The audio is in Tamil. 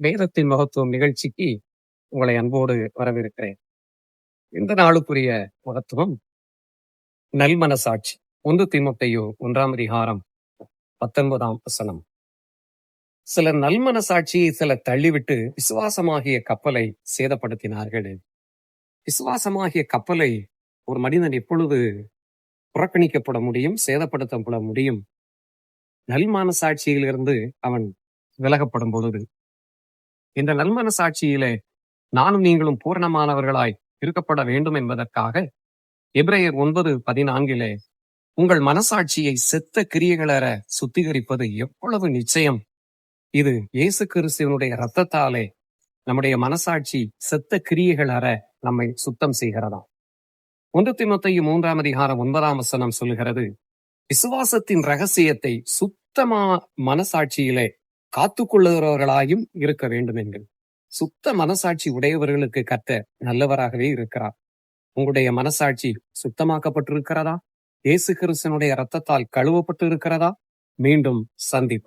வேதத்தின் மகத்துவம் நிகழ்ச்சிக்கு உங்களை அன்போடு வரவிருக்கிறேன் இந்த நாளுக்குரிய மகத்துவம் நல்மனசாட்சி ஒன்று திமுத்தையோ ஒன்றாம் அதிகாரம் பத்தொன்பதாம் வசனம். சிலர் நல்மனசாட்சியை சிலர் தள்ளிவிட்டு விசுவாசமாகிய கப்பலை சேதப்படுத்தினார்கள். விசுவாசமாகிய கப்பலை ஒரு மனிதன் எப்பொழுது புறக்கணிக்கப்பட முடியும் சேதப்படுத்தப்பட முடியும்? நல்மனசாட்சியிலிருந்து அவன் விலகப்படும் பொழுது இந்த நல்மனசாட்சியிலே நானும் நீங்களும் பூரணமானவர்களாய் இருக்கப்பட வேண்டும் என்பதற்காக எப்ரேயர் ஒன்பது பதினான்கிலே உங்கள் மனசாட்சியை செத்த கிரியைகளற சுத்திகரிப்பது எவ்வளவு நிச்சயம்? இது இயேசு கிறிஸ்துவனுடைய இரத்தத்தாலே நம்முடைய மனசாட்சி செத்த கிரியைகள் அற நம்மை சுத்தம் செய்கிறதா ஒன்று திமுத்தையும் மூன்றாம் அதிகாரம் ஒன்பதாம் வசனம் சொல்லுகிறது விசுவாசத்தின் ரகசியத்தை சுத்தமா மனசாட்சியிலே காத்துக்கொள்ளுகிறவர்களாயும் இருக்க வேண்டும் என்கள் சுத்த மனசாட்சி உடையவர்களுக்கு கத்த நல்லவராகவே இருக்கிறார். உங்களுடைய மனசாட்சி சுத்தமாக்கப்பட்டிருக்கிறதா? இயேசு கிறிஸ்தனுடைய ரத்தத்தால் கழுவப்பட்டு இருக்கிறதா மீண்டும் சந்திப்போம்.